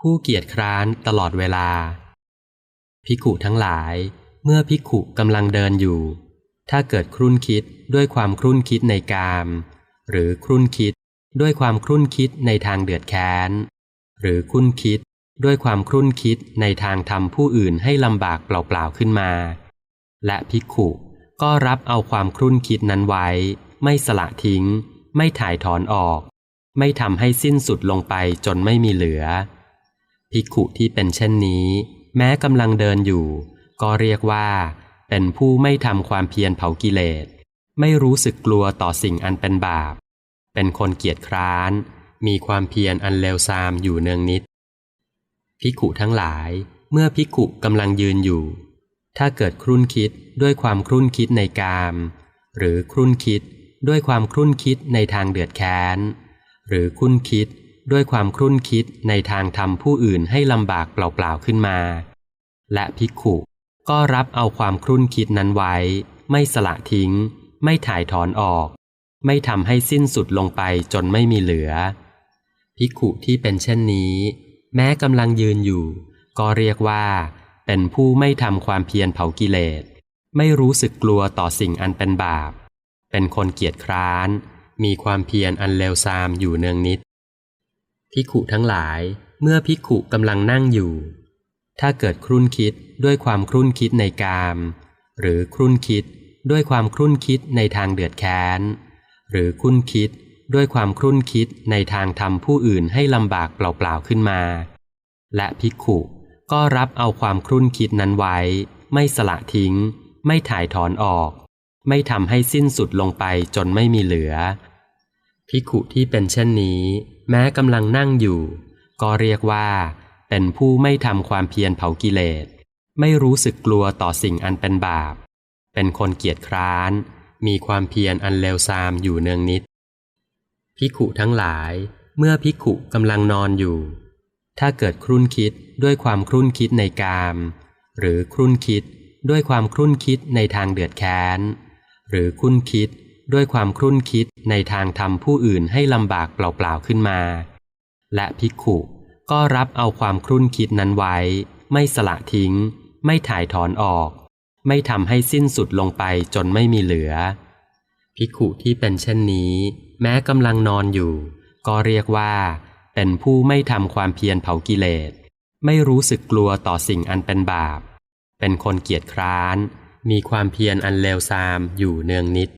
ผู้เกียจคร้านตลอดเวลาภิกุทั้งหลาย เมื่อภิกุกำลังเดินอยู่ ถ้าเกิดครุ่นคิดด้วยความครุ่นคิดในกาม หรือครุ่นคิดด้วยความครุ่นคิดในทางเดือดแค้น หรือครุ่นคิดด้วยความครุ่นคิดในทางทำผู้อื่นให้ลำบากเปล่าๆขึ้นมา และภิกุก็รับเอาความครุ่นคิดนั้นไว้ ไม่สละทิ้ง ไม่ถ่ายถอนออก ไม่ทำให้สิ้นสุดลงไปจนไม่มีเหลือ ภิกขุที่เป็นเช่นนี้ แม้กำลังเดินอยู่ ก็เรียกว่า เป็นผู้ไม่ทำความเพียรเผากิเลส ไม่รู้สึกกลัวต่อสิ่งอันเป็นบาป เป็นคนเกียจคร้าน มีความเพียรอันเลวทรามอยู่เนืองนิด ภิกขุทั้งหลาย เมื่อภิกขุกำลังยืนอยู่ ถ้าเกิดครุ่นคิดด้วยความครุ่นคิดในกาม หรือครุ่นคิดด้วยความครุ่นคิดในทางเดือดแค้น หรือครุ่นคิด ด้วยความครุ่นคิดในทางทำผู้อื่นให้ลำบากเปล่าๆขึ้นมา และภิกขุก็รับเอาความครุ่นคิดนั้นไว้ ไม่สละทิ้ง ไม่ถ่ายถอนออก ไม่ทำให้สิ้นสุดลงไปจนไม่มีเหลือ ภิกขุที่เป็นเช่นนี้ แม้กำลังยืนอยู่ ก็เรียกว่า เป็นผู้ไม่ทำความเพียรเผากิเลส ไม่รู้สึกกลัวต่อสิ่งอันเป็นบาป เป็นคนเกียจคร้าน มีความเพียรอันเลวทรามอยู่เนืองนิด ภิกขุทั้งหลาย เมื่อภิกขุกำลังนั่งอยู่ ถ้าเกิดครุ่นคิดด้วยความครุ่นคิดในกาม หรือครุ่นคิดด้วยความครุ่นคิดในทางเดือดแค้น หรือครุ่นคิดด้วยความครุ่นคิดในทางทำผู้อื่นให้ลำบากเปล่าๆขึ้นมา และภิกขุก็รับเอาความครุ่นคิดนั้นไว้ ไม่สละทิ้ง ไม่ถ่ายถอนออก ไม่ทำให้สิ้นสุดลงไปจนไม่มีเหลือ ภิกขุที่เป็นเช่นนี้ แม้กำลังนั่งอยู่ ก็เรียกว่า เป็นผู้ไม่ทำความเพียรเผากิเลส ไม่รู้สึกกลัวต่อสิ่งอันเป็นบาป เป็นคนเกียจคร้าน มีความเพียรอันเลวทรามอยู่เนืองนิดภิกขุทั้งหลาย เมื่อภิกขุกำลังนอนอยู่ ถ้าเกิดครุ่นคิดด้วยความครุ่นคิดในกาม หรือครุ่นคิดด้วยความครุ่นคิดในทางเดือดแค้น หรือครุ่นคิด ด้วยความครุ่นคิดในทางทำผู้อื่นให้ลำบากเปล่าๆขึ้นมา และภิกขุก็รับเอาความครุ่นคิดนั้นไว้ ไม่สละทิ้ง ไม่ถ่ายถอนออก ไม่ทำให้สิ้นสุดลงไปจนไม่มีเหลือ ภิกขุที่เป็นเช่นนี้ แม้กำลังนอนอยู่ ก็เรียกว่า เป็นผู้ไม่ทำความเพียรเผากิเลส ไม่รู้สึกกลัวต่อสิ่งอันเป็นบาป เป็นคนเกียจคร้าน มีความเพียรอันเลวทรามอยู่เนืองนิด